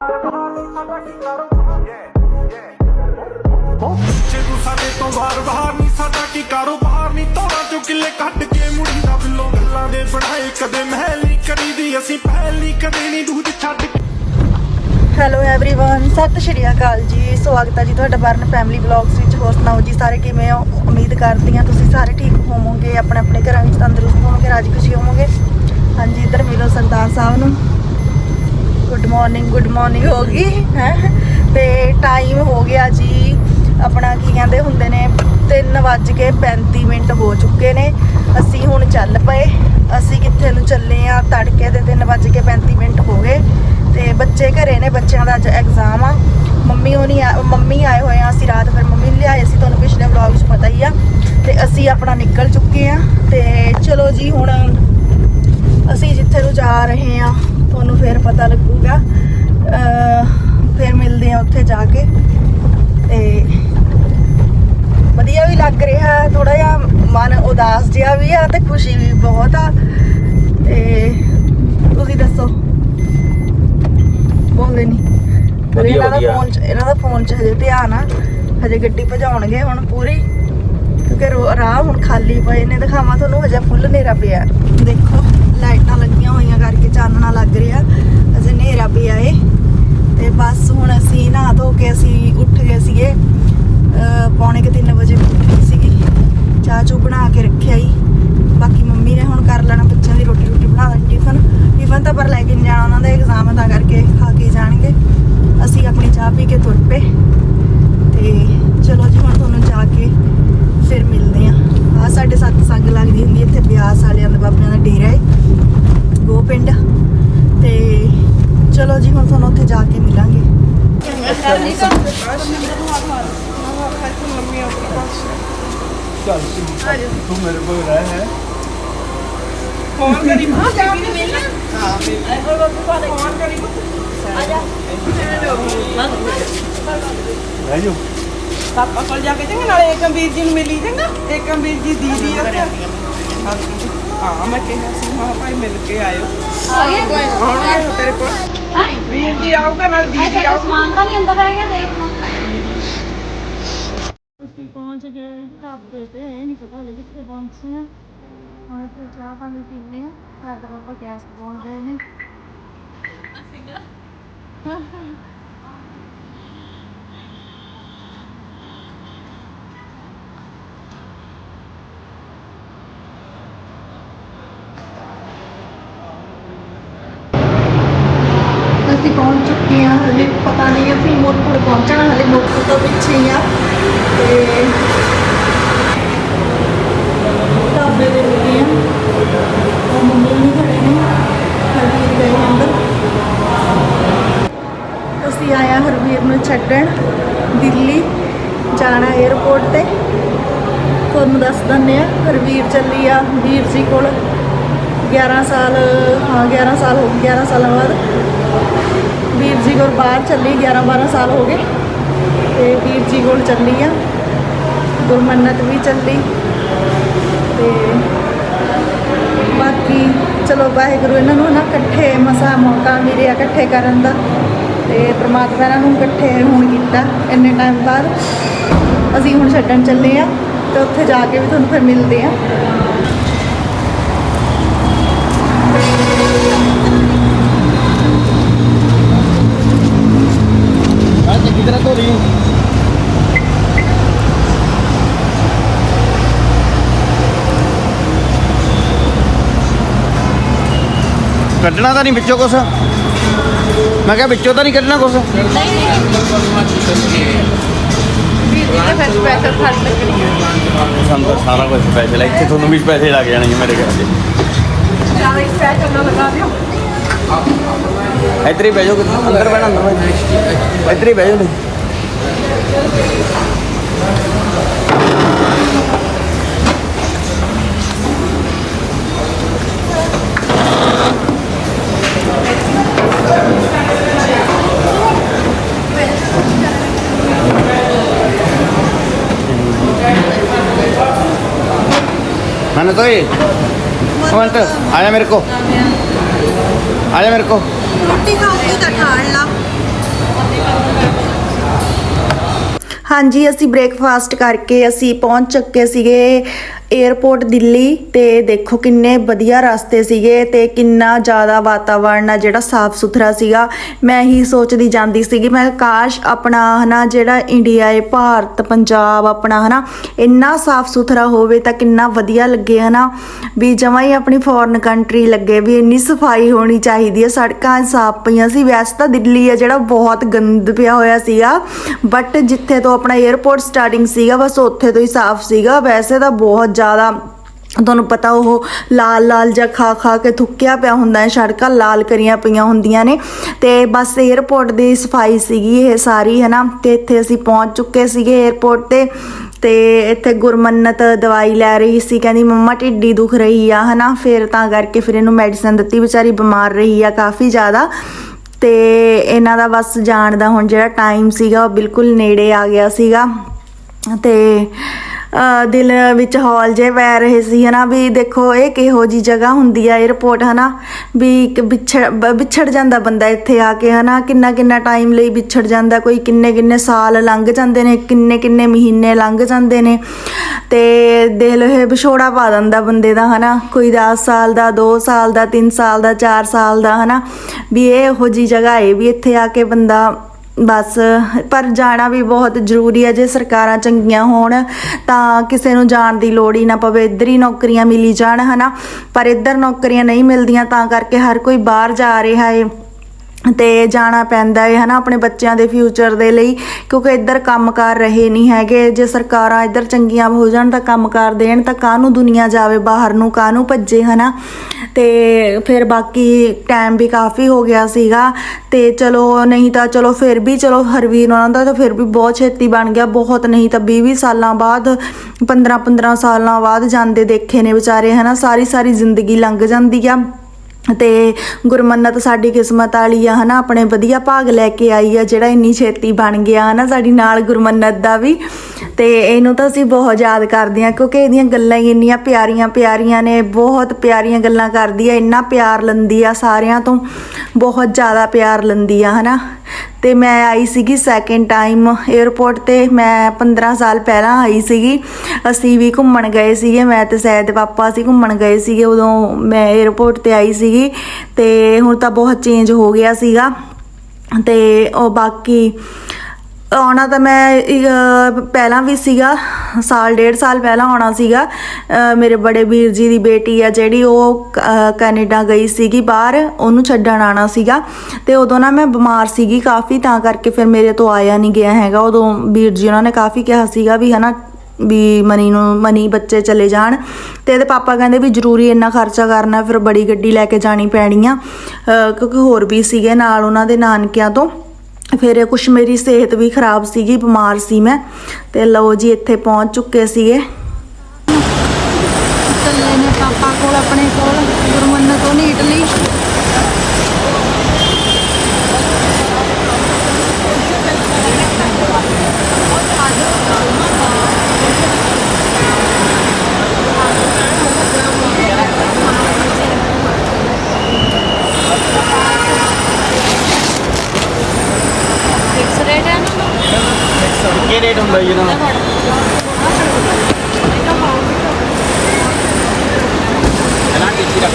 ਜੇ ਤੂੰ ਸਾਡੇ ਤੋਂ ਬਾਹਰ ਬਾਹਰ ਨਹੀਂ ਸਾਡਾ ਕੀ ਕਾਰੋਬਾਰ ਨਹੀਂ ਤੋੜਾ ਚੋਂ ਕਿੱਲੇ ਕੱਢ ਕੇ ਮੁੜੀ ਦਾ ਬਿੱਲੋ ਗੱਲਾਂ ਦੇ ਬਣਾਏ ਕਦੇ ਮਹਿਲ ਨਹੀਂ ਕਰੀਦੀ ਅਸੀਂ ਪਹਿਲ ਨਹੀਂ ਕਦੇ ਨਹੀਂ ਦੂਧ ਛੱਡ ਕੇ ਹੈਲੋ एवरीवन ਸਤਿ ਸ਼੍ਰੀ ਅਕਾਲ ਜੀ ਸਵਾਗਤ ਹੈ ਜੀ ਤੁਹਾਡਾ ਬਰਨ ਫੈਮਿਲੀ ਵਲੌਗਸ ਵਿੱਚ ਹੋਰ ਸੁਣਾਓ ਜੀ ਸਾਰੇ ਕਿਵੇਂ ਹੋ ਉਮੀਦ ਕਰਦੀ ਹਾਂ ਤੁਸੀਂ ਸਾਰੇ ਠੀਕ ਹੋਵੋਗੇ ਆਪਣੇ ਆਪਣੇ ਘਰਾਂ ਵਿੱਚ ਤੰਦਰੁਸਤ ਹੋਵੋਗੇ ਰਾਜੀ ਖੁਸ਼ੀ ਹੋਵੋਗੇ ਹਾਂਜੀ ਇੱਧਰ ਮਿਲੋ ਸਰਦਾਰ ਸਾਹਿਬ ਨੂੰ ਗੁੱਡ ਮਾਰਨਿੰਗ ਗੁੱਡ ਮਾਰਨਿੰਗ ਹੋ ਗਈ, ਹੈ? ਤੇ ਟਾਈਮ ਹੋ ਗਿਆ ਜੀ, ਆਪਣਾ ਕੀ ਕਹਿੰਦੇ ਹੁੰਦੇ ਨੇ 3:35 ਮਿੰਟ ਹੋ ਚੁੱਕੇ ਨੇ। ਅਸੀਂ ਹੁਣ ਚੱਲ ਪਏ, ਅਸੀਂ ਕਿੱਥੇ ਨੂੰ ਚੱਲੇ ਆ? ਤੜਕੇ ਦੇ 3:35 ਮਿੰਟ ਹੋ ਗਏ। ਤੇ ਬੱਚੇ ਘਰੇ ਨੇ, ਬੱਚਿਆਂ ਦਾ ਅੱਜ ਐਗਜ਼ਾਮ ਆ। ਮੰਮੀ ਹੋਣੀ ਆ, ਮੰਮੀ ਆਏ ਹੋਏ ਆ, ਅਸੀਂ ਰਾਤ ਫਿਰ ਮੰਮੀ ਨੂੰ ਲਿਆਏ ਸੀ ਤੁਹਾਨੂੰ ਪਿਛਲੇ ਵਲੌਗ 'ਚ ਪਤਾ ਹੀ ਆ। ਤੇ ਅਸੀਂ ਆਪਣਾ ਨਿਕਲ ਚੁੱਕੇ ਆ। ਤੇ ਚਲੋ ਜੀ, ਹੁਣ ਅਸੀਂ ਜਿੱਥੇ ਨੂੰ ਜਾ ਰਹੇ ਆ ਤੁਹਾਨੂੰ ਫਿਰ ਪਤਾ ਲੱਗੂਗਾ। ਫਿਰ ਮਿਲਦੇ ਆ ਉੱਥੇ ਜਾ ਕੇ। ਤੇ ਵਧੀਆ ਵੀ ਲੱਗ ਰਿਹਾ ਥੋੜਾ ਜਿਹਾ ਮਨ ਉਦਾਸ ਜਿਹਾ ਵੀ ਆ ਤੇ ਖੁਸ਼ੀ ਵੀ ਬਹੁਤ ਆ। ਤੇ ਤੁਸੀਂ ਦੱਸੋ? ਬੋਲਦੇ ਨਹੀਂ ਪਰ ਇਹਨਾਂ ਦਾ। ਫੋਨ ਇਹਨਾਂ ਦਾ ਫੋਨ 'ਚ ਹਜੇ ਧਿਆਨ ਆ। ਹਜੇ ਗੱਡੀ ਭਜਾਉਣਗੇ ਹੁਣ ਪੂਰੀ। ਕਿਉਂਕਿ ਰਾਹ ਹੁਣ ਖਾਲੀ ਪਏ ਨੇ ਦਿਖਾਵਾਂ ਤੁਹਾਨੂੰ ਹਜੇ ਫੁੱਲ ਹਨੇਰਾ ਪਿਆ। ਦੇਖੋ ਲਾਈਟਾਂ ਹੋਈਆਂ ਕਰਕੇ ਚਾਨਣਾ ਲੱਗ ਰਿਹਾ। ਹਜੇ ਹਨੇਰਾ ਵੀ ਆਏ ਤੇ ਬਸ ਹੁਣ ਅਸੀਂ ਨਹਾ ਧੋ ਕੇ ਅਸੀਂ ਉੱਠ ਗਏ ਸੀਗੇ, ਅਹ ਪੌਣੇ ਕਿ 3 ਵਜੇ ਉੱਠੀ ਸੀਗੀ ਚਾਹ ਚੂ ਬਣਾ ਕੇ ਰੱਖਿਆ ਹੀ ਬਾਕੀ ਮੰਮੀ ਨੇ ਹੁਣ ਕਰ ਲੈਣਾ ਬੱਚਿਆਂ ਦੀ ਰੋਟੀ ਰੋਟੀ ਬਣਾ ਦੇਣੀ ਟਿਫਨ ਟਿਫਨ ਤਾਂ ਪਰ ਲੈ ਕੇ ਨਹੀਂ ਜਾਣਾ ਉਹਨਾਂ ਦਾ ਐਗਜ਼ਾਮ ਤਾਂ ਕਰਕੇ ਖਾ ਕੇ ਜਾਣਗੇ ਅਸੀਂ ਆਪਣੀ ਚਾਹ ਪੀ ਕੇ ਤੁਰ ਪਏ ਤੇ ਚਲੋ ਜੀ ਹੁਣ ਤੁਹਾਨੂੰ ਜਾ ਕੇ ਫਿਰ ਮਿਲਦੇ ਆ ਆ ਸਾਡੇ ਸੱਤ ਸੰਗ ਲੱਗਦੀ ਹੁੰਦੀ ਇੱਥੇ ਬਿਆਸ ਵਾਲਿਆਂ ਦੇ ਬਾਬਿਆਂ ਦਾ ਡੇਰਾ ਹੈ ਗੋ ਪਿੰਡ ਤੇ ਚਲੋ ਜੀ ਹੁਣ ਤੁਹਾਨੂੰ ਉੱਥੇ ਜਾ ਕੇ ਮਿਲਾਂਗੇ ਤੂੰ ਮੇਰੇ ਕੋਲ ਰਹਿ ਹੈ ਰਹਿ ਜੋ ਪਾਪਾ ਕੋਲ ਜਾ ਕੇ ਚੰਗਾ ਨਾਲੇ ਏਕਮਵੀਰ ਜੀ ਨੂੰ ਮਿਲੀ ਚੰਗਾ ਏਕਮਵੀਰ ਜੀ ਦੀਦੀ ਆ ਤੇ ਹਾਂ ਮੈਂ ਕਿਹਾ ਸੀ ਮਾਂ ਭਾਈ ਮਿਲ ਕੇ ਆਇਓ ਹੁਣ ਆਇਓ ਤੇਰੇ ਕੋਲ ਵੀਰ ਜੀ ਆਊਗਾ ਨਾਲ ਦੀਦੀ ਆਊ ਸਮਾਨ ਤਾਂ ਨਹੀਂ ਅੰਦਰ ਰਹਿ ਗਿਆ ਦੇਖਣਾ ਅਸੀਂ ਪਹੁੰਚ ਗਏ ਢਾਬੇ ਤੇ ਇਹ ਨਹੀਂ ਪਤਾ ਹਲੇ ਕਿੱਥੇ ਪਹੁੰਚੇ ਆ ਹੁਣ ਤੇ ਚਾਹ ਪਾਣੀ ਪੀਂਦੇ ਆ ਸਾਡਾ ਪਾਪਾ ਗੈਸ ਬੋਲ ਰਹੇ ਨੇ ਅਸੀਂ ਪਹੁੰਚ ਚੁੱਕੇ ਹਾਂ ਹਲੇ ਪਤਾ ਨਹੀਂ ਅਸੀਂ ਮੋਟਪੁਰ ਪਹੁੰਚਣਾ ਹਲੇ ਮੋਟਪੁਰ ਤੋਂ ਪਿੱਛੇ ਹੀ ਆ ਤੇ ਢਾਬੇ ਦੇ ਲੱਗੇ ਆ ਉਹ ਮੰਮੀ ਨਹੀਂ ਖੜੇ ਨੇ ਹਰਵੀਰ ਗਏ ਅੰਦਰ ਅਸੀਂ ਆਇਆ ਹਰਵੀਰ ਨੂੰ ਛੱਡਣ ਦਿੱਲੀ, ਜਾਣਾ 에어ਪੋਰਟ ਤੇ। ਤੁਹਾਨੂੰ ਦੱਸ ਦਿੰਦੇ ਆ ਹਰਵੀਰ ਚੱਲੀ ਆ, ਵੀਰ ਜੀ ਕੋਲ। 11 ਸਾਲ, ਹਾਂ 11 ਸਾਲ ਹੋ ਗਏ 11 ਸਾਲਾਂ ਬਾਅਦ। ਵੀਰ ਜੀ ਕੋਲ ਬਾਹਰ ਚੱਲੀ 11 12 ਸਾਲ ਹੋ ਗਏ। ਤੇ ਵੀਰ ਜੀ ਕੋਲ ਚੱਲੀ ਆ। ਗੁਰਮੰਨਤ ਵੀ ਚੱਲੀ। ਤੇ ਬਾਕੀ, ਚਲੋ ਵਾਹਿਗੁਰੂ, ਇਹਨਾਂ ਨੂੰ ਨਾ ਇਕੱਠੇ ਮਸਾ ਮੌਕਾ ਮਿਲਿਆ ਇਕੱਠੇ ਕਰਨ ਦਾ। ਤੇ ਪ੍ਰਮਾਤਮਾ ਇਹਨਾਂ ਨੂੰ ਇਕੱਠੇ ਹੁਣ ਕੀਤਾ, ਇੰਨੇ ਟਾਈਮ ਬਾਅਦ। ਅਸੀਂ ਹੁਣ ਛੱਡਣ ਚੱਲੇ ਆ ਤੇ ਉੱਥੇ ਜਾ ਕੇ ਵੀ ਤੁਹਾਨੂੰ ਫਿਰ ਮਿਲਦੇ ਆ। ਆ ਚੰਗੀ ਤਰ੍ਹਾਂ ਧੋ ਲਈ। ਕੱਢਣਾ ਤਾਂ ਨਹੀਂ ਵਿੱਚੋਂ ਕੁਛ। ਮੈਂ ਕਿਹਾ ਵਿੱਚੋਂ ਤਾਂ ਨਹੀਂ ਕੱਢਣਾ ਕੁਛ। ਸਾਨੂੰ ਤਾਂ ਸਾਰਾ ਕੁਝ ਸਪੈਸ਼ਲ ਹੈ। ਇੱਥੇ ਤੁਹਾਨੂੰ ਵੀ ਪੈਸੇ ਲੱਗ ਜਾਣਗੇ ਮੇਰੇ ਘਰ ਦੇ। ਜ਼ਿਆਦਾ ਸਪੈਸ਼ਲ ਨਾ ਲਗਾ ਦਿਓ ਇੱਧਰ ਹੀ ਬਹਿ ਜਾਓ ਕਿਤੇ ਅੰਦਰ ਬਹਿਣਾ ਅੰਦਰ ਬਹਿਣਾ ਇੱਧਰ ਹੀ ਬਹਿ ਜਾਓ। Ano to eh? Kumanta. Aja मेरे को आजा मेरे को ਰੋਟੀ ਖਾਓ ਤੂੰ ਤਾਂ ਖਾਣ ਲਾ ਹਾਂਜੀ, ਅਸੀਂ ਬ੍ਰੇਕਫਾਸਟ ਕਰਕੇ ਅਸੀਂ ਪਹੁੰਚ ਚੁੱਕੇ ਸੀਗੇ ਏਅਰਪੋਰਟ ਦਿੱਲੀ ਤੇ ਦੇਖੋ ਕਿੰਨੇ ਵਧੀਆ ਰਸਤੇ ਸੀਗੇ ਤੇ ਕਿੰਨਾ ਜ਼ਿਆਦਾ ਵਾਤਾਵਰਣ ਆ, ਜਿਹੜਾ ਸਾਫ਼ ਸੁਥਰਾ ਸੀਗਾ। ਮੈਂ ਹੀ ਸੋਚਦੀ ਜਾਂਦੀ ਸੀਗੀ, ਮੈਂ ਕਾਸ਼ ਆਪਣਾ ਹਨਾ ਜਿਹੜਾ ਇੰਡੀਆ ਏ, ਭਾਰਤ, ਪੰਜਾਬ ਆਪਣਾ ਹਨਾ, ਇੰਨਾ ਸਾਫ਼ ਸੁਥਰਾ ਹੋਵੇ ਤਾਂ ਕਿੰਨਾ ਵਧੀਆ ਲੱਗੇ ਹਨਾ। ਵੀ ਜਮਾਂ ਹੀ ਆਪਣੀ ਫੋਰਨ ਕੰਟਰੀ ਲੱਗੇ, ਵੀ ਇੰਨੀ ਸਫ਼ਾਈ ਹੋਣੀ ਚਾਹੀਦੀ ਹੈ ਸੜਕਾਂ ਸਾਫ਼ ਪਈਆਂ ਸੀ। ਵੈਸੇ ਤਾਂ ਦਿੱਲੀ ਆ ਜਿਹੜਾ ਬਹੁਤ ਗੰਦ ਪਿਆ ਹੋਇਆ ਸੀਗਾ ਬਟ ਜਿੱਥੇ ਤੋਂ ਆਪਣਾ ਏਅਰਪੋਰਟ ਸਟਾਰਟਿੰਗ ਸੀਗਾ, ਬਸ ਉੱਥੇ ਤੋਂ ਹੀ ਸਾਫ਼ ਸੀਗਾ। ਵੈਸੇ ਤਾਂ ਬਹੁਤ ਜ਼ਿਆਦਾ ਤੁਹਾਨੂੰ ਪਤਾ ਉਹ ਲਾਲ ਲਾਲ ਜਾਂ ਖਾ ਖਾ ਕੇ ਥੁੱਕਿਆ ਪਿਆ ਹੁੰਦਾ ਹੈ, ਸੜਕਾਂ ਲਾਲ ਕਰੀਆਂ ਪਈਆਂ ਹੁੰਦੀਆਂ ਨੇ। ਤੇ ਬਸ 에어ਪੋਰਟ ਦੀ ਸਫ਼ਾਈ ਸੀਗੀ ਇਹ ਸਾਰੀ ਹੈ ਨਾ ਤੇ ਇੱਥੇ ਅਸੀਂ ਪਹੁੰਚ ਚੁੱਕੇ ਸੀਗੇ 에어ਪੋਰਟ ਤੇ। ਤੇ ਇੱਥੇ ਗੁਰਮੰਨਤ ਦਵਾਈ ਲੈ ਰਹੀ ਸੀ, ਕਹਿੰਦੀ ਮੰਮਾ ਢਿੱਡੀ ਦੁਖ ਰਹੀ ਆ, ਹਨਾ? ਫਿਰ ਤਾਂ ਕਰਕੇ ਫਿਰ ਇਹਨੂੰ ਮੈਡੀਸਨ ਦਿੱਤੀ, ਵਿਚਾਰੀ ਬਿਮਾਰ ਰਹੀ ਆ ਕਾਫੀ ਜ਼ਿਆਦਾ। ਤੇ ਇਹਨਾਂ ਦਾ ਬਸ ਜਾਣ ਦਾ ਹੁਣ ਜਿਹੜਾ ਟਾਈਮ ਸੀਗਾ, ਉਹ ਬਿਲਕੁਲ ਨੇੜੇ ਆ ਗਿਆ ਸੀਗਾ। ਤੇ ਦਿਲ ਵਿੱਚ ਹੌਲ ਜੇ ਪੈ ਰਹੇ ਸੀ, ਹਨਾ, ਵੀ ਦੇਖੋ ਇਹ ਕਿਹੋ ਜੀ ਜਗ੍ਹਾ ਹੁੰਦੀ ਆ 에어ਪੋਰਟ ਹਨਾ, ਵੀ ਇੱਕ ਵਿਛੜ ਬ- ਵਿਛੜ ਜਾਂਦਾ ਬੰਦਾ ਇੱਥੇ ਆ ਕੇ, ਹਨਾ, ਕਿੰਨਾ ਕਿੰਨਾ ਟਾਈਮ ਲਈ ਵਿਛੜ ਜਾਂਦਾ, ਕੋਈ ਕਿੰਨੇ ਕਿੰਨੇ ਸਾਲ ਲੰਘ ਜਾਂਦੇ ਨੇ, ਕਿੰਨੇ ਕਿੰਨੇ ਮਹੀਨੇ ਲੰਘ ਜਾਂਦੇ ਨੇ, ਤੇ ਦੇਖ ਲਓ ਇਹ ਵਿਛੋੜਾ ਪਾ ਦਿੰਦਾ ਬੰਦੇ ਦਾ, ਹਨਾ, ਕੋਈ 10 ਸਾਲ ਦਾ 2 ਸਾਲ ਦਾ 3 ਸਾਲ ਦਾ 4 ਸਾਲ ਦਾ, ਹਨਾ, ਵੀ ਇਹ ਇਹੋ ਜੀ ਜਗ੍ਹਾ ਏ ਵੀ ਇੱਥੇ ਆ ਕੇ ਬੰਦਾ ਬਸ, ਪਰ ਜਾਣਾ ਵੀ ਬਹੁਤ ਜ਼ਰੂਰੀ ਹੈ, ਜੇ ਸਰਕਾਰਾਂ ਚੰਗੀਆਂ ਹੋਣ, ਤਾਂ ਕਿਸੇ ਨੂੰ ਜਾਣ ਦੀ ਲੋੜ ਹੀ ਨਾ ਪਵੇ, ਇੱਧਰ ਹੀ ਨੌਕਰੀਆਂ ਮਿਲੀ ਜਾਣ, ਹਨਾ? ਪਰ ਇੱਧਰ ਨੌਕਰੀਆਂ ਨਹੀਂ ਮਿਲਦੀਆਂ, ਤਾਂ ਕਰਕੇ ਹਰ ਕੋਈ ਬਾਹਰ ਜਾ ਰਿਹਾ ਏ। ਤੇ ਜਾਣਾ ਪੈਂਦਾ ਹੈ, ਹਨਾ, ਆਪਣੇ ਬੱਚਿਆਂ ਦੇ ਫਿਊਚਰ ਦੇ ਲਈ, ਕਿਉਂਕਿ ਇੱਧਰ ਕੰਮ ਕਰ ਰਹੇ ਨਹੀਂ ਹੈਗੇ, ਜੇ ਸਰਕਾਰਾਂ ਇੱਧਰ ਚੰਗੀਆਂ ਹੋ ਜਾਣ ਤਾਂ ਕੰਮ ਕਰ ਦੇਣ, ਤਾਂ ਕਾਹਨੂੰ ਦੁਨੀਆ ਜਾਵੇ ਬਾਹਰ ਨੂੰ ਕਾਹਨੂੰ ਭੱਜੇ, ਹਨਾ? ਤੇ ਫਿਰ ਬਾਕੀ ਟਾਈਮ ਵੀ ਕਾਫੀ ਹੋ ਗਿਆ ਸੀਗਾ, ਤੇ ਚਲੋ ਨਹੀਂ ਤਾਂ ਚਲੋ ਫਿਰ ਵੀ ਚਲੋ ਹਰਵੀਰ ਉਹਨਾਂ ਦਾ ਤਾਂ ਫਿਰ ਵੀ ਬਹੁਤ ਛੇਤੀ ਬਣ ਗਿਆ, ਬਹੁਤ ਨਹੀਂ ਤਾਂ 20 20 ਸਾਲਾਂ ਬਾਅਦ 15 15 ਸਾਲਾਂ ਬਾਅਦ ਜਾਂਦੇ ਦੇਖੇ ਨੇ ਵਿਚਾਰੇ, ਹਨਾ? ਸਾਰੀ ਸਾਰੀ ਜ਼ਿੰਦਗੀ ਲੰਘ ਜਾਂਦੀ ਆ। ਤੇ ਗੁਰਮੰਨਤ ਸਾਡੀ ਕਿਸਮਤ ਵਾਲੀ ਆ, ਹਨਾ, ਆਪਣੇ ਵਧੀਆ ਭਾਗ ਲੈ ਕੇ ਆਈ ਆ, ਜਿਹੜਾ ਇੰਨੀ ਛੇਤੀ ਬਣ ਗਿਆ, ਹਨਾ, ਸਾਡੀ ਨਾਲ ਗੁਰਮੰਨਤ ਦਾ ਵੀ। ਤੇ ਇਹਨੂੰ ਤਾਂ ਅਸੀਂ ਬਹੁਤ ਯਾਦ ਕਰਦੇ ਆ, ਕਿਉਂਕਿ ਇਹਦੀਆਂ ਗੱਲਾਂ ਹੀ ਇੰਨੀਆਂ ਪਿਆਰੀਆਂ ਪਿਆਰੀਆਂ ਨੇ, ਬਹੁਤ ਪਿਆਰੀਆਂ ਗੱਲਾਂ ਕਰਦੀ ਆ, ਇੰਨਾ ਪਿਆਰ ਲੰਦੀ ਆ ਸਾਰਿਆਂ ਤੋਂ, ਬਹੁਤ ਜ਼ਿਆਦਾ ਪਿਆਰ ਲੰਦੀ ਆ, ਹਨਾ। ਤੇ ਮੈਂ ਆਈ ਸੀਗੀ ਸੈਕਿੰਡ ਟਾਈਮ 에어ਪੋਰਟ ਤੇ। ਮੈਂ 15 ਸਾਲ ਪਹਿਲਾਂ ਆਈ ਸੀਗੀ। ਅਸੀਂ ਵੀ ਘੁੰਮਣ ਗਏ ਸੀਗੇ। ਮੈਂ ਤੇ ਸੈਦ ਪਾਪਾ ਅਸੀਂ ਘੁੰਮਣ ਗਏ ਸੀਗੇ ਉਦੋਂ ਮੈਂ 에어ਪੋਰਟ ਤੇ ਆਈ ਸੀਗੀ। ਤੇ ਹੁਣ ਤਾਂ ਬਹੁਤ ਚੇਂਜ ਹੋ ਗਿਆ ਸੀਗਾ। ਤੇ ਉਹ ਬਾਕੀ ਆਉਣਾ ਤਾਂ ਮੈਂ ਪਹਿਲਾਂ ਵੀ ਸੀਗਾ ਸਾਲ ਡੇਢ ਸਾਲ ਪਹਿਲਾਂ ਆਉਣਾ ਸੀਗਾ। ਮੇਰੇ ਬੜੇ ਵੀਰ ਜੀ ਦੀ ਬੇਟੀ ਆ ਜਿਹੜੀ ਉਹ ਅਹ, ਕੈਨੇਡਾ ਗਈ ਸੀਗੀ ਬਾਹਰ ਉਹਨੂੰ ਛੱਡਣ ਆਣਾ ਸੀਗਾ। ਤੇ ਉਦੋਂ ਨਾ ਮੈਂ ਬਿਮਾਰ ਸੀਗੀ ਕਾਫੀ ਤਾਂ ਕਰਕੇ ਫਿਰ ਮੇਰੇ ਤੋਂ ਆਇਆ ਨਹੀਂ ਗਿਆ ਹੈਗਾ। ਉਦੋਂ ਵੀਰ ਜੀ ਉਹਨਾਂ ਨੇ ਕਾਫੀ ਕਿਹਾ ਸੀਗਾ ਵੀ ਹਨਾ ਵੀ ਮਨੀ ਨੂੰ ਮਨੀ ਬੱਚੇ ਚਲੇ ਜਾਣ। ਤੇ ਇਹਦੇ ਪਾਪਾ ਕਹਿੰਦੇ ਵੀ ਜ਼ਰੂਰੀ ਇੰਨਾ ਖਰਚਾ ਕਰਨਾ ਫਿਰ ਬੜੀ ਗੱਡੀ ਲੈ ਕੇ ਜਾਣੀ ਪੈਣੀ ਆ। ਕਿਉਂਕਿ ਹੋਰ ਵੀ ਸੀਗੇ ਨਾਲ ਉਹਨਾਂ ਦੇ ਨਾਨਕਿਆਂ ਤੋਂ। ਫਿਰ ਕੁਛ ਮੇਰੀ ਸਿਹਤ ਵੀ ਖਰਾਬ ਸੀਗੀ, ਬਿਮਾਰ ਸੀ ਮੈਂ। ਤੇ ਲਓ ਜੀ, ਇੱਥੇ ਪਹੁੰਚ ਚੁੱਕੇ ਸੀਗੇ। ਚੱਲੇ ਨੇ ਪਾਪਾ ਕੋਲ, ਆਪਣੇ ਕੋਲ, ਗੁਰਮੰਨਤ ਤੋਂ ਨਹੀਂ ਇਟਲੀ ਫਿਕਸ ਰੇਟ ਹੈ ਨਾ ਕੀ ਰੇਟ ਹੁੰਦਾ ਜੀ ਇਹਨਾਂ ਦਾ ਇਹਨਾਂ ਟਿੱਕੀ ਰੱਖ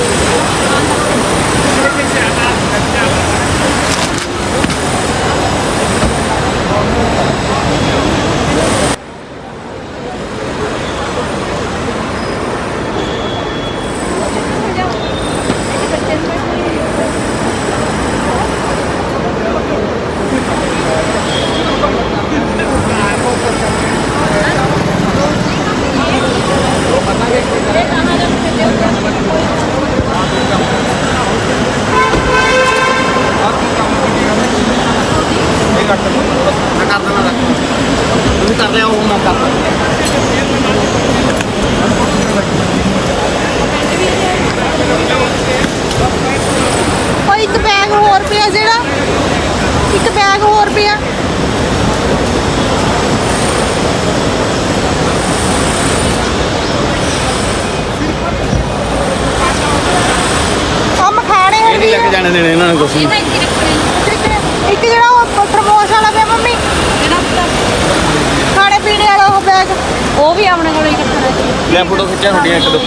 ਇਹ ਕੱਟ ਲਓ ਮੈਂ ਕਰ ਦੇਣਾ ਰੱਖ ਤੁਸੀਂ ਕਰ ਲਿਆ ਉਹ ਮੈਂ ਕਰ ਦਾਂ ਉਹ ਇੱਕ ਬੈਗ ਹੋਰ ਪਿਆ ਜਿਹੜਾ। ਇੱਕ ਬੈਗ ਹੋਰ ਪਿਆ। ਆ ਮਖਾਣੇ ਜਾਣੇ ਦੇਣੇ ਇਹਨਾਂ ਨੇ। ਹੈਗਾ ਉਹ ਵੀ ਆਪਣੇ ਕੋਲ ਹੀ ਕੱਟਣਾ ਸੀ ਲੈ ਫੋਟੋ ਖਿੱਚਿਆ ਤੁਹਾਡੀਆਂ ਇੱਕ ਦੋ।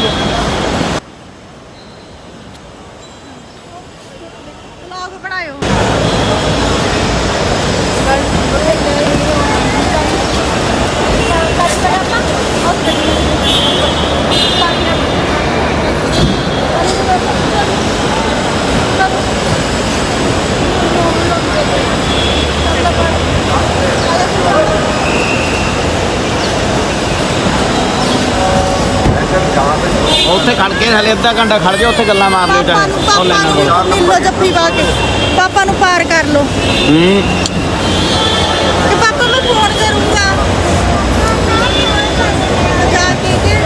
ਉੱਥੇ ਖੜ ਕੇ ਹਲੇ ਅੱਧਾ ਘੰਟਾ ਖੜ ਜਾ ਉੱਥੇ ਗੱਲਾਂ ਮਾਰ ਲਿਓ ਚਾਹੇ। ਉਹ ਲੈਣਾ ਨੂੰ ਮਿਲ ਜੱਫੀ ਪਾ ਕੇ। ਪਾਪਾ ਨੂੰ ਪਾਰ ਕਰ ਲਓ। ਹੂੰ। ਤੇ ਪਾਪਾ ਮੈਂ ਫੋਨ ਕਰੂੰਗਾ ਜਾ ਕੇ ਕਿ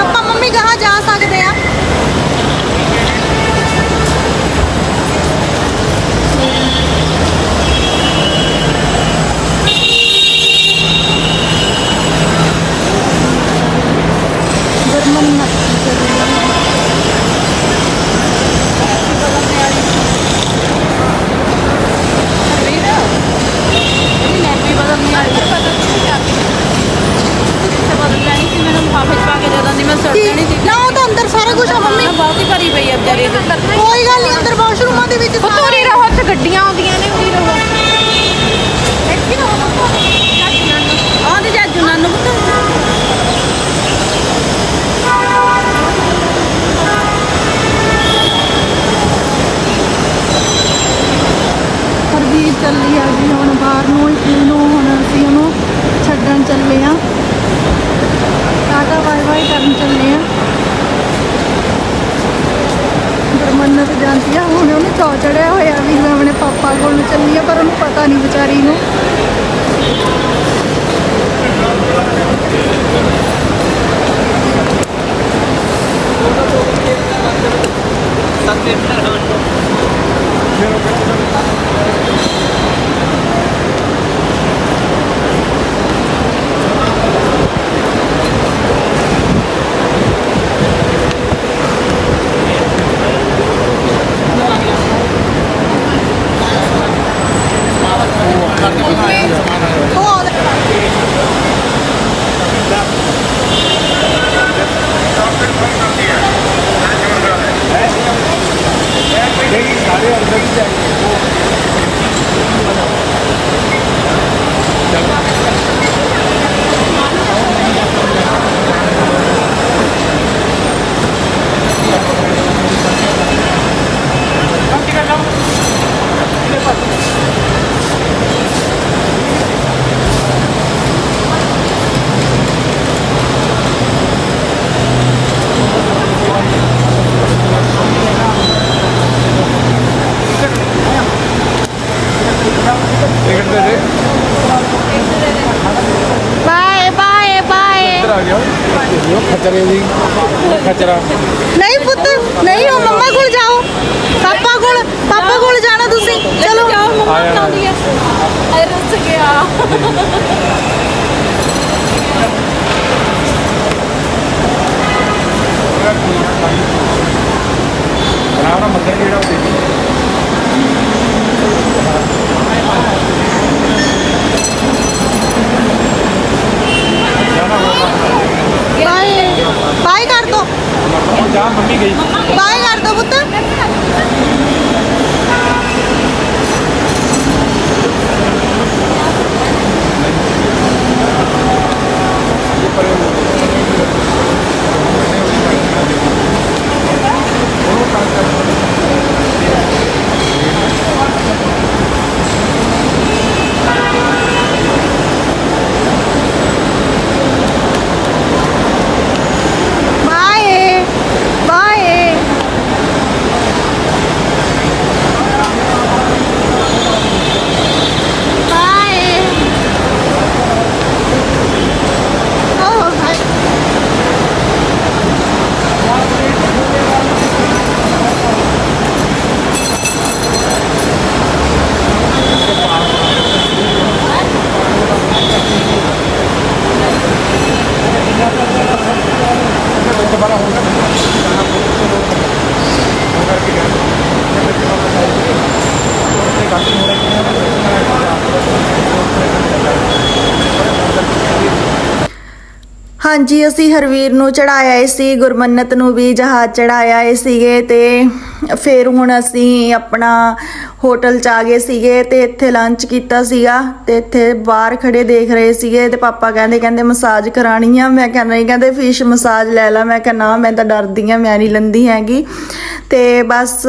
ਆਪਾਂ ਮੰਮੀ ਕਹਾਂ ਜਾ ਸਕਦੇ ਆ ਇਹਦੀ ਨੈਪੀ ਬਦਲਣੀ ਆ ਰਹੀ ਪਤਾ ਨਹੀਂ ਕਰਦੀ ਤੇ ਬਦਲ ਲੈਣੀ ਸੀ ਮੈਨੂੰ ਲਿਫਾਫੇ 'ਚ ਪਾ ਕੇ ਦੇ ਦਿੰਦੀ ਮੈਂ ਸੁੱਟ ਦੇਣੀ ਸੀ ਨਾ ਉਹ ਤਾਂ ਅੰਦਰ ਸਾਰਾ ਕੁਝ ਆ ਮੰਮੀ ਹਾਂ, ਬਹੁਤੀ ਭਰੀ ਪਈ ਆ ਵਿਚਾਰੀ ਦੀ ਕੋਈ ਗੱਲ ਨਹੀਂ ਅੰਦਰ ਵਾਸ਼ਰੂਮਾਂ ਦੇ ਵਿੱਚ ਸਾਰਾ- ਉਰੀ ਰਹੋ ਉੱਥੇ ਗੱਡੀਆਂ ਆਉਂਦੀਆਂ ਨੇ ਉਰੀ ਰਹੋ ਇੱਥੇ ਨਾ ਹੋਣਾ। ਆਉਂਦੇ ਜਾਜੂ ਨਾਨੂ ਪੁੱਤ ਹਰਦੀਪ ਚੱਲੀ ਆ ਜੀ ਹੁਣ ਬਾਹਰ ਨੂੰ ਹੁਣ ਅਸੀਂ ਉਹਨੂੰ ਛੱਡਣ ਚੱਲੇ ਆ ਟਾਟਾ ਬਾਏ ਬਾਏ ਕਰਨ ਚੱਲੇ ਆ ਗੁਰਮੰਨਤ ਜਾਂਦੀ ਆ, ਹੁਣ ਉਹਨੂੰ ਚੌ ਚੜਿਆ ਹੋਇਆ ਵੀ ਮੈਂ ਆਪਣੇ ਪਾਪਾ ਕੋਲ ਚੱਲੀ ਆ, ਪਰ ਉਹਨੂੰ ਪਤਾ ਨਹੀਂ ਵਿਚਾਰੀ ਨੂੰ। ਉਹ ਆਉਂਦਾ ਬਾਏ ਬਾਏ ਬਾਏ ਖਚਰੇ ਦੀ ਖਚਰਾ। ਨਹੀਂ ਪੁੱਤ ਨਹੀਂ ਉਹ ਮੰਮਾ ਕੋਲ ਜਾਓ। ਪਾਪਾ ਕੋਲ ਪਾਪਾ ਕੋਲ ਜਾਣਾ ਤੁਸੀਂ। ਚਲੋ। ਜਾਓ ਮੰਮਾ ਆਉਂਦੀ ਹੈ ਅਰੇ ਰਸ ਗਿਆ। ਰਾਣਾ ਮੰਦਰ ਜਿਹੜਾ ਉਹ ਦੇਖੀ ਬਾਏ ਬਾਏ ਕਰ ਦੋ ਜਾ ਮੰਮੀ हमारा होगा होगा कि गाड़ी होने के लिए ਹਾਂਜੀ, ਅਸੀਂ ਹਰਵੀਰ ਨੂੰ ਚੜਾਇਆ ਏ ਸੀ, ਗੁਰਮੰਨਤ ਨੂੰ ਵੀ ਜਹਾਜ਼ ਚੜਾਇਆ ਏ ਸੀਗੇ ਤੇ ਫਿਰ ਹੁਣ ਅਸੀਂ ਆਪਣਾ ਹੋਟਲ ਚ ਆ ਗਏ ਸੀਗੇ ਤੇ ਇੱਥੇ ਲੰਚ ਕੀਤਾ ਸੀਗਾ ਤੇ ਇੱਥੇ ਬਾਹਰ ਖੜੇ ਦੇਖ ਰਹੇ ਸੀਗੇ ਤੇ ਪਾਪਾ ਕਹਿੰਦੇ ਕਹਿੰਦੇ ਮਸਾਜ ਕਰਾਣੀ ਆ। ਮੈਂ ਕਹਿੰਦਾ ਨਹੀਂ, ਕਹਿੰਦੇ ਫਿਸ਼ ਮਸਾਜ ਲੈ ਲਾ। ਮੈਂ ਕਹਿੰਦਾ ਨਾ, ਮੈਂ ਤਾਂ ਡਰਦੀ ਆ, ਮੈਂ ਨਹੀਂ ਲੰਦੀ ਹੈਗੀ। ਤੇ ਬਸ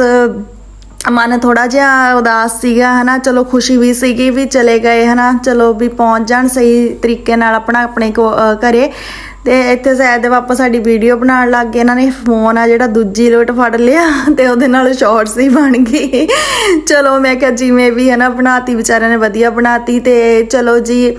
ਮਨ ਥੋੜਾ ਜਿਹਾ ਉਦਾਸ ਸੀਗਾ, ਹਨਾ। ਚਲੋ ਖੁਸ਼ੀ ਵੀ ਸੀਗੀ ਵੀ ਚਲੇ ਗਏ, ਹਨਾ। ਚਲੋ ਵੀ ਪਹੁੰਚ ਜਾਣ ਸਹੀ ਤਰੀਕੇ ਨਾਲ ਆਪਣਾ, ਆਪਣੇ ਕੋ- ਘਰੇ। ਤੇ ਇੱਥੇ ਸ਼ਾਇਦ ਪਾਪਾ ਸਾਡੀ ਵੀਡੀਓ ਬਣਾਉਣ ਲੱਗ ਗਏ। ਇਹਨਾਂ ਨੇ ਫੋਨ ਆ ਜਿਹੜਾ ਦੂਜੀ ਲੋਟ ਫੜ ਲਿਆ ਤੇ ਉਹਦੇ ਨਾਲ ਸ਼ਾਰਟਸ ਹੀ ਬਣ ਗਈ ਚਲੋ ਮੈਂ ਕਿਹਾ ਜਿਵੇਂ ਵੀ ਹੈ ਨਾ, ਬਣਾਤੀ, ਵਿਚਾਰਿਆਂ ਨੇ ਵਧੀਆ ਬਣਾਤੀ ਤੇ ਚਲੋ ਜੀ,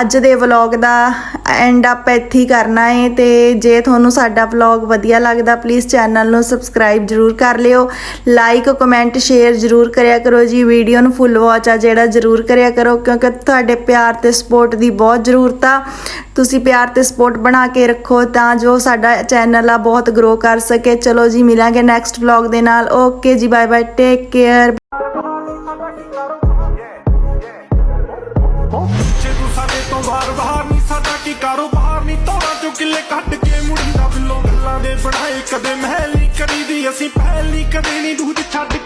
ਅੱਜ ਦੇ ਵਲੌਗ ਦਾ ਐਂਡ ਅਪ ਇੱਥੇ ਹੀ ਕਰਨਾ ਹੈ ਤੇ ਜੇ ਤੁਹਾਨੂੰ ਸਾਡਾ ਵਲੌਗ ਵਧੀਆ ਲੱਗਦਾ ਪਲੀਜ਼ ਚੈਨਲ ਨੂੰ ਸਬਸਕ੍ਰਾਈਬ ਜਰੂਰ ਕਰ ਲਿਓ। ਲਾਈਕ ਕਮੈਂਟ ਸ਼ੇਅਰ ਜਰੂਰ ਕਰਿਆ ਕਰੋ ਜੀ। ਵੀਡੀਓ ਨੂੰ ਫੁੱਲ ਵਾਚ ਆ ਜਿਹੜਾ ਜਰੂਰ ਕਰਿਆ ਕਰੋ, ਕਿਉਂਕਿ ਤੁਹਾਡੇ ਪਿਆਰ ਤੇ ਸਪੋਰਟ ਦੀ ਬਹੁਤ ਜ਼ਰੂਰਤ ਆ। ਤੁਸੀਂ ਪਿਆਰ ਤੇ ਸਪੋਰਟ ਬਣਾ ਕੇ ਰੱਖੋ ਤਾਂ ਜੋ ਸਾਡਾ ਚੈਨਲ ਆ ਬਹੁਤ ਗਰੋ ਕਰ ਸਕੇ। ਚਲੋ ਜੀ, ਮਿਲਾਂਗੇ ਨੈਕਸਟ ਵਲੌਗ ਦੇ ਨਾਲ। ਓਕੇ ਜੀ ਬਾਏ ਬਾਏ ਟੇਕ ਕੇਅਰ ਜੇ ਤੂੰ ਸਾਡੇ ਤੋਂ ਬਾਹਰ ਬਾਹਰ ਨਹੀਂ ਸਾਡਾ ਕੀ ਕਾਰੋਬਾਰ ਨਹੀਂ ਤੋੜਾ ਚੋਂ ਕਿੱਲੇ ਕੱਢ ਕੇ ਮੁੜੀ ਦਾ ਬਿੱਲੋ। ਗੱਲਾਂ ਦੇ ਬਣਾਏ ਕਦੇ ਮਹਿਲ ਨਹੀਂ ਕਰੀਦੀ, ਅਸੀਂ ਪਹਿਲ ਨਹੀਂ ਕਦੇ ਨਹੀਂ ਦੂਧ ਛੱਡ